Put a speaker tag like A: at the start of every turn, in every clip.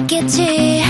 A: 왔겠지.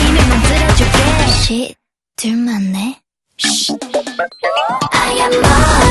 A: 만들어줄게. 쉿 둘만 해 I am more